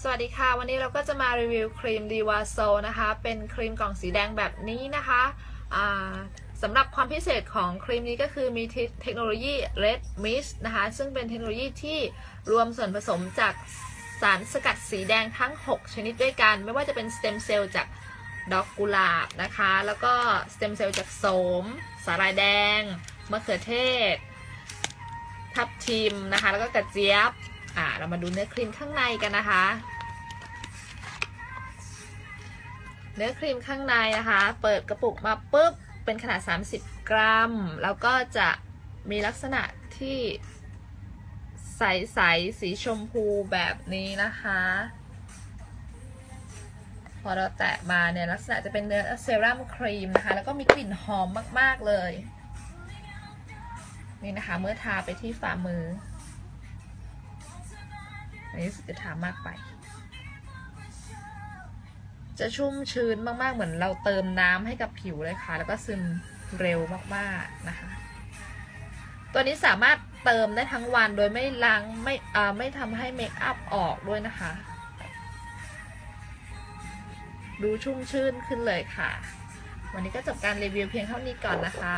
สวัสดีค่ะ วันนี้เราก็จะมารีวิวครีมดีวาโซนะคะ เป็นครีมกล่องสีแดงแบบนี้นะคะสำหรับความพิเศษของครีมนี้ก็คือมีเทคโนโลยี Red Mist นะคะ ซึ่งเป็นเทคโนโลยีที่รวมส่วนผสมจากสารสกัดสีแดงทั้ง 6 ชนิดด้วยกัน ไม่ว่าจะเป็นสเต็มเซลล์จากดอกกุหลาบนะคะ แล้วก็สเต็มเซลล์จากโสม สาหร่ายแดง มะเขือเทศ ทับทิมนะคะ แล้วก็กระเจี๊ยบ อ่าเรามาดูเนื้อครีมข้างในกันนะคะ เนื้อครีมข้างในนะคะ เปิดกระปุกมาปุ๊บเป็นขนาด 30 กรัม แล้วก็จะมีลักษณะที่ใสๆสีชมพูแบบนี้นะคะ พอเราแตะมาเนี่ยลักษณะจะเป็นเนื้อเซรั่มครีมนะคะ แล้วก็มีกลิ่นหอมมาก ๆ เลย นี่นะคะเมื่อทาไปที่ฝ่ามือ อันนี้สึกจะทามากไป จะชุ่มชื้นมากๆ เหมือนเราเติมน้ำให้กับผิวเลยค่ะ แล้วก็ซึมเร็วมากๆนะคะ ตัวนี้สามารถเติมได้ทั้งวันโดยไม่ล้างไม่อ่าไม่ทำให้เมคอัพออกด้วยนะคะ ดูชุ่มชื่นขึ้นเลยค่ะ วันนี้ก็จบการรีวิวเพียงเท่านี้ก่อนนะคะ